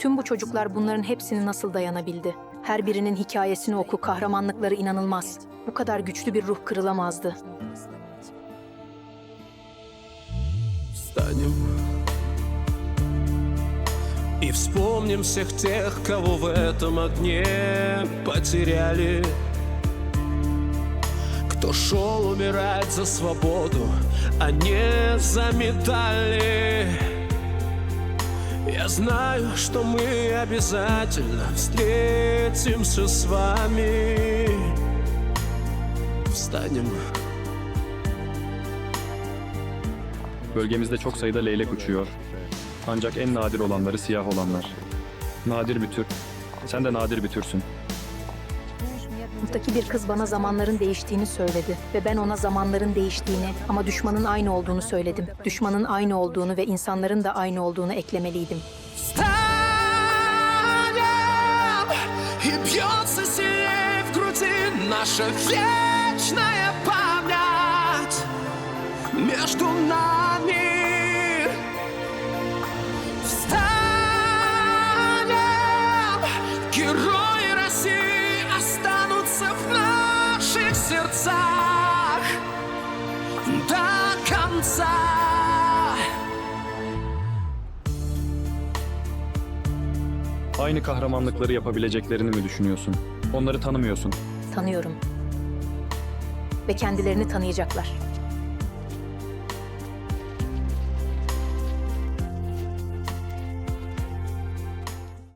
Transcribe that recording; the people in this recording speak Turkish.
Tüm bu çocuklar bunların hepsini nasıl dayanabildi? Her birinin hikayesini oku, kahramanlıkları inanılmaz. Bu kadar güçlü bir ruh kırılamazdı. Встанем И вспомним всех тех, кого в этом огне потеряли Кто шел умирать за свободу, а не за медали Я знаю, что мы обязательно встретимся с вами Встанем Bölgemizde çok sayıda leylek uçuyor. Ancak en nadir olanları siyah olanlar. Nadir bir tür. Sen de nadir bir türsün. Sınıftaki bir kız bana zamanların değiştiğini söyledi ve ben ona zamanların değiştiğini ama düşmanın aynı olduğunu söyledim. Düşmanın aynı olduğunu ve insanların da aynı olduğunu eklemeliydim. Встанем, и бьется сильнее в груди наша вечная память между нами. Aynı kahramanlıkları yapabileceklerini mi düşünüyorsun? Onları tanımıyorsun. Tanıyorum. Ve kendilerini tanıyacaklar.